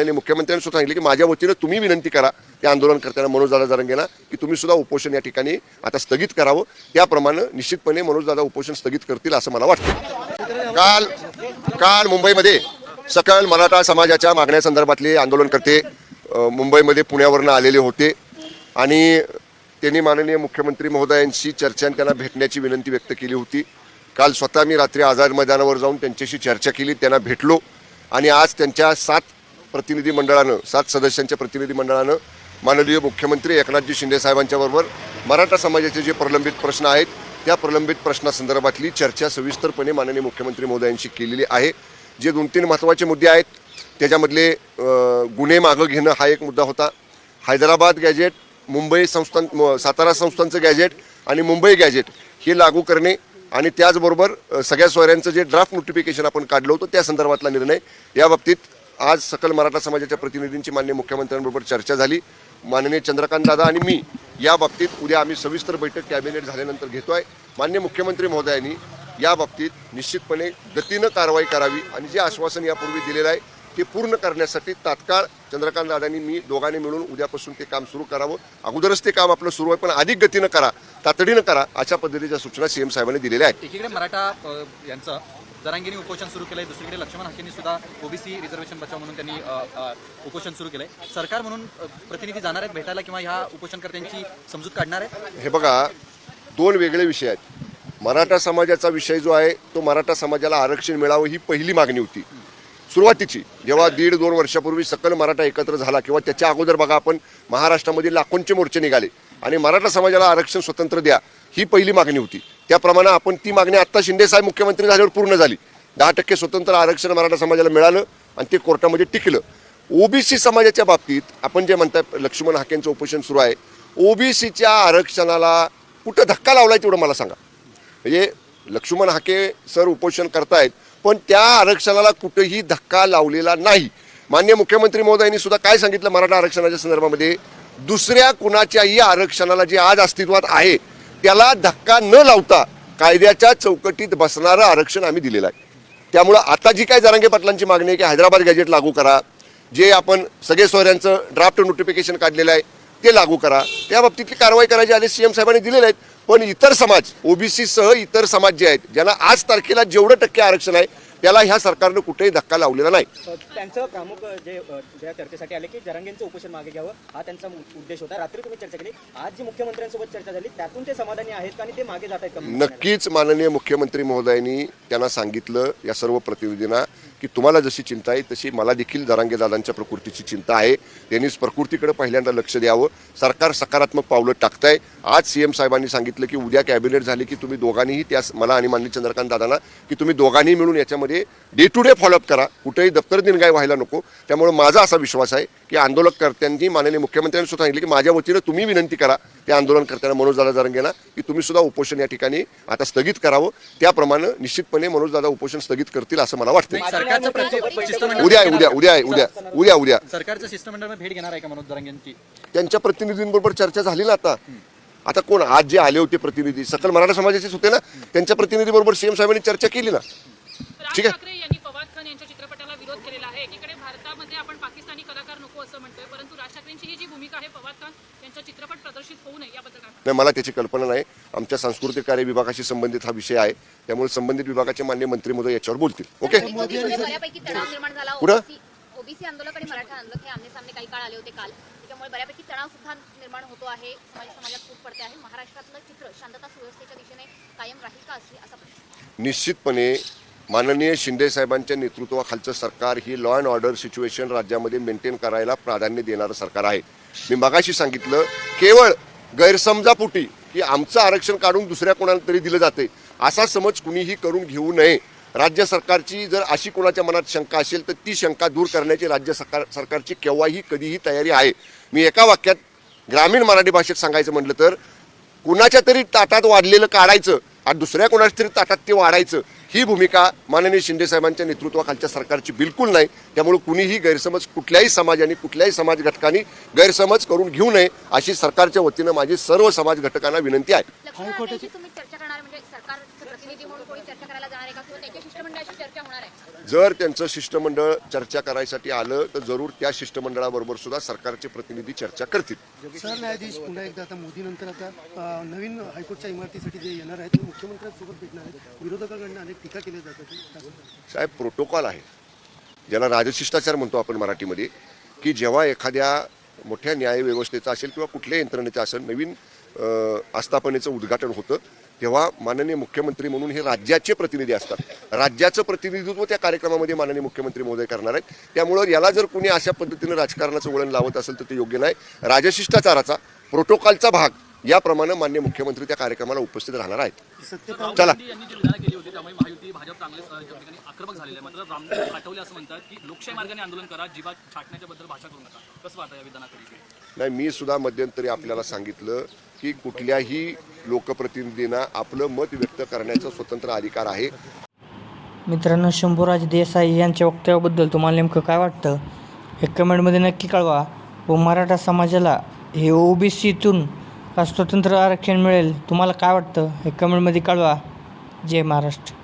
आणि मुख्यमंत्र्यांनी सुद्धा सांगितलं की माझ्या वतीनं तुम्ही विनंती करा त्या करताना मनोजदादा जरंगेना की तुम्ही सुद्धा उपोषण या ठिकाणी आता स्थगित करावं. त्याप्रमाणे निश्चितपणे मनोजदादा उपोषण स्थगित करतील असं मला वाटतं. काल काल मुंबईमध्ये सकल मराठा समाजाच्या मागण्यासंदर्भातले आंदोलनकर्ते करते मुंबईमध्ये पुण्यावरनं आलेले होते. आणि त्यांनी माननीय मुख्यमंत्री महोदयांशी चर्चा त्यांना भेटण्याची विनंती व्यक्त केली होती. काल स्वतः मी रात्री आझाद मैदानावर जाऊन त्यांच्याशी चर्चा केली त्यांना भेटलो. आणि आज त्यांच्या सात प्रतिनिधी मंडळानं सात सदस्यांच्या प्रतिनिधी मंडळानं माननीय मुख्यमंत्री एकनाथजी शिंदे साहेबांच्याबरोबर मराठा समाजाचे जे प्रलंबित प्रश्न आहेत त्या प्रलंबित प्रश्नासंदर्भातली चर्चा सविस्तरपणे माननीय मुख्यमंत्री महोदयांशी केलेली आहे. जे दोन तीन महत्त्वाचे मुद्दे आहेत त्याच्यामधले गुन्हे मागं घेणं हा एक मुद्दा होता. हैदराबाद गॅजेट मुंबई संस्थान म- सातारा संस्थांचं गॅजेट आणि मुंबई गॅजेट हे लागू करणे आणि त्याचबरोबर सगळ्या सोयऱ्यांचं जे ड्राफ्ट नोटिफिकेशन आपण काढलं होतं त्या संदर्भातला निर्णय. या बाबतीत आज सकल मराठा समाजाच्या प्रतिनिधींची मान्य मुख्यमंत्र्यांबरोबर चर्चा झाली. माननीय चंद्रकांत दादा आणि मी या बाबतीत उद्या आम्ही सविस्तर बैठक कॅबिनेट झाल्यानंतर घेतो आहे मान्य मुख्यमंत्री महोदयांनी या बाबतीत निश्चितपणे गतीनं कारवाई करावी आणि जे आश्वासन यापूर्वी दिलेलं आहे ते पूर्ण करण्यासाठी तात्काळ चंद्रकांत दादांनी मी दोघांनी मिळून उद्यापासून ते काम सुरू करावं. अगोदरच ते काम आपलं सुरू आहे पण अधिक गतीनं करा तातडीनं करा अशा पद्धतीच्या सूचना सीएम साहेबांनी दिलेल्या आहेत. मराठा यांचं जरांगीने उपोषण सुरू केलंय. दुसरीकडे लक्ष्मण हाकेंनी सुद्धा ओबीसी रिझर्वेशन बचाव म्हणून त्यांनी उपोषण सुरू केलंय. सरकार म्हणून प्रतिनिधी जाणार आहेत भेटायला किंवा ह्या उपोषणकर्त्यांची समजूत काढणार आहे हे बघा दोन वेगळे विषय आहेत. मराठा समाजाचा विषय जो आहे तो मराठा समाजाला आरक्षण मिळावं ही पहिली मागणी होती. सुरुवातीची जेव्हा दीड दोन वर्षापूर्वी सकल मराठा एकत्र झाला किंवा त्याच्या अगोदर बघा आपण महाराष्ट्रामध्ये लाखोंचे मोर्चे निघाले. आणि मराठा समाजाला आरक्षण स्वतंत्र द्या ही पहिली मागणी होती. त्याप्रमाणे आपण ती मागणी आत्ता शिंदेसाहेब मुख्यमंत्री झाल्यावर पूर्ण झाली. दहा टक्के स्वतंत्र आरक्षण मराठा समाजाला मिळालं आणि ते कोर्टामध्ये टिकलं. ओबीसी समाजाच्या बाबतीत आपण जे म्हणताय लक्ष्मण हाकेंचं उपोषण सुरू आहे. ओबीसीच्या आरक्षणाला कुठं धक्का लावलाय तेवढं मला सांगा. म्हणजे लक्ष्मण हाके सर उपोषण करतायत पण त्या आरक्षणाला कुठेही धक्का लावलेला नाही. मान्य मुख्यमंत्री महोदयांनी सुद्धा काय सांगितलं मराठा आरक्षणाच्या संदर्भामध्ये? दुसऱ्या कुणाच्याही आरक्षणाला जे आज अस्तित्वात आहे त्याला धक्का न लावता कायद्याच्या चौकटीत बसणारं आरक्षण आम्ही दिलेलं आहे. त्यामुळं आता जी काय जरांगे पाटलांची मागणी आहे की हैदराबाद गॅजेट लागू करा जे आपण सगळे सोयऱ्यांचं ड्राफ्ट नोटिफिकेशन काढलेलं आहे ते लागू करा. त्या बाबतीतली कारवाई करायचे आदेश सीएम साहेबांनी दिलेले आहेत. पण इतर समाज ओबीसी सह इतर समाज जे आहेत ज्यांना आज तारखेला जेवढं टक्के आरक्षण आहे त्याला ह्या सरकारनं कुठेही धक्का लावलेला नाही. त्यांचं प्रमुख जे ज्या चर्चेसाठी आले की जरांगेंचं उपोषण मागे घ्यावं हा त्यांचा उद्देश होता. रात्री तुम्ही चर्चा केली. आज जी मुख्यमंत्र्यांसोबत चर्चा झाली त्यातून ते समाधानी आहेत आणि ते मागे जात आहेत नक्कीच माननीय मुख्यमंत्री महोदयांनी त्यांना सांगितलं या सर्व प्रतिनिधींना की तुम्हाला जशी चिंता आहे तशी मला देखील जरांगे दादांच्या प्रकृतीची चिंता आहे. त्यांनीच प्रकृतीकडे पहिल्यांदा लक्ष द्यावं. सरकार सकारात्मक पावलं टाकतंय. आज सीएम साहेबांनी सांगितलं की उद्या कॅबिनेट झाली की तुम्ही दोघांनीही त्या मला आणि माननीय चंद्रकांत दादांना की तुम्ही दोघांनी मिळून याच्यामध्ये डे टू डे फॉलोअप करा. कुठेही दप्तर दिनगाय व्हायला नको. त्यामुळे माझा असा विश्वास आहे की आंदोलनकर्त्यांनी माननीय मुख्यमंत्र्यांनी सुद्धा सांगितलं की माझ्या वतीनं तुम्ही विनंती करा त्या आंदोलनकर्त्यांना मनोजदादा जरंगेला की तुम्ही सुद्धा उपोषण या ठिकाणी आता स्थगित करावं. त्याप्रमाणे निश्चितपणे मनोजदादा उपोषण स्थगित करतील असं मला वाटतं उद्या आहे उद्या उद्या आहे उद्या उद्या उद्या सरकारचं शिष्टमंडळ भेट घेणार आहे का मनोज जरांगेंची त्यांच्या प्रतिनिधींबरोबर चर्चा झाली ना आता. आता कोण? आज जे आले होते प्रतिनिधी सकल मराठा समाजाचेच होते ना? त्यांच्या प्रतिनिधीबरोबर सीएम साहेबांनी चर्चा केली ना? ठीक आहे. ठाकरे यांनी फवाद खान यांच्या चित्रपटाला विरोध केलेला आहे एकीकडे भारतामध्ये आपण पाकिस्तानी कलाकार नको असं म्हणतोय परंतु राज ठाकरेंची ही जी भूमिका आहे फवाद खान यांचा चित्रपट प्रदर्शित होऊ नये याबद्दल काय नाही मला त्याची कल्पना नाही. आमच्या सांस्कृतिक कार्य विभागाशी संबंधित हा विषय आहे. त्यामुळे संबंधित विभागाचे मान्य मंत्री महोदय याच्यावर बोलतील. ओके बऱ्यापैकी तणाव निर्माण झाला. ओबीसी आंदोलक आणि मराठा आंदोलक हे आमने सामने काही काळ आले होते काल. त्याच्यामुळे बऱ्यापैकी तणाव सुद्धा निर्माण होतो आहे. समाज समाजात फूट पडते आहे. महाराष्ट्रातलं चित्र शांतता सुव्यवस्थेच्या दिशेने कायम राहील का अशी असा प्रश्न. निश्चितपणे माननीय शिंदे साहेबांच्या नेतृत्वाखालचं सरकार ही लॉ अँड ऑर्डर सिच्युएशन राज्यामध्ये मेंटेन करायला प्राधान्य देणारं सरकार आहे. मी मगाशी सांगितलं केवळ गैरसमजापोटी की आमचं आरक्षण काढून दुसऱ्या कोणाला तरी दिलं जाते असा समज कुणीही करून घेऊ नये. राज्य सरकारची जर अशी कोणाच्या मनात शंका असेल तर ती शंका दूर करण्याची राज्य सरकार सरकारची केव्हाही कधीही तयारी आहे. मी एका वाक्यात ग्रामीण मराठी भाषेत सांगायचं म्हटलं तर कुणाच्या तरी ताटात वाढलेलं काढायचं आणि दुसऱ्या कोणाच्या तरी ताटात ते वाढायचं ही भूमिका माननीय शिंदे साहेबांच्या नेतृत्वाखालच्या सरकारची बिलकुल नाही. त्यामुळे कुणीही गैरसमज कुठल्याही समाजाने कुठल्याही समाज घटकांनी गैरसमज करून घेऊ नये अशी सरकारच्या वतीनं माझी सर्व समाज घटकांना विनंती आहे. जर त्यांचं शिष्टमंडळ चर्चा करायसाठी आलं तर जरूर त्या शिष्टमंडळाबरोबर सुद्धा सरकारचे प्रतिनिधी चर्चा करतील. सरन्यायाधीश पुन्हा एकदा आता मोदीनंतर आता अ, नवीन हायकोर्टच्या इमारतीसाठी जे येणार आहेत ते मुख्यमंत्र्यांसोबत भेटणार आहेत विरोधकांकडून अनेक टीका केल्या जातात साहेब प्रोटोकॉल आहे. ज्याला राजशिष्टाचार म्हणतो आपण मराठीमध्ये की जेव्हा एखाद्या मोठ्या न्यायव्यवस्थेचं असेल किंवा कुठल्याही यंत्रणेचं असेल नवीन आस्थापनेचं उद्घाटन होतं तेव्हा माननीय मुख्यमंत्री म्हणून हे राज्याचे प्रतिनिधी असतात. राज्याचं प्रतिनिधित्व त्या कार्यक्रमामध्ये माननीय मुख्यमंत्री महोदय करणार आहेत. त्यामुळं याला जर कुणी अशा पद्धतीनं राजकारणाचं वळण लावत असेल तर ते योग्य नाही. राजशिष्टाचाराचा प्रोटोकॉलचा भाग याप्रमाणे माननीय मुख्यमंत्री त्या कार्यक्रमाला उपस्थित राहणार आहेत. चला. नाही मी सुद्धा मध्यंतरी आपल्याला सांगितलं की कुठल्याही लोकप्रतिनिधींना आपलं मत व्यक्त करण्याचा स्वतंत्र अधिकार आहे. मित्रांनो शंभूराज देसाई यांच्या वक्तव्याबद्दल तुम्हाला नेमकं काय वाटतं? हे कमेंटमध्ये नक्की कळवा. व मराठा समाजाला हे ओबीसीतून का स्वतंत्र आरक्षण मिळेल तुम्हाला काय वाटतं? हे कमेंटमध्ये कळवा. जय महाराष्ट्र.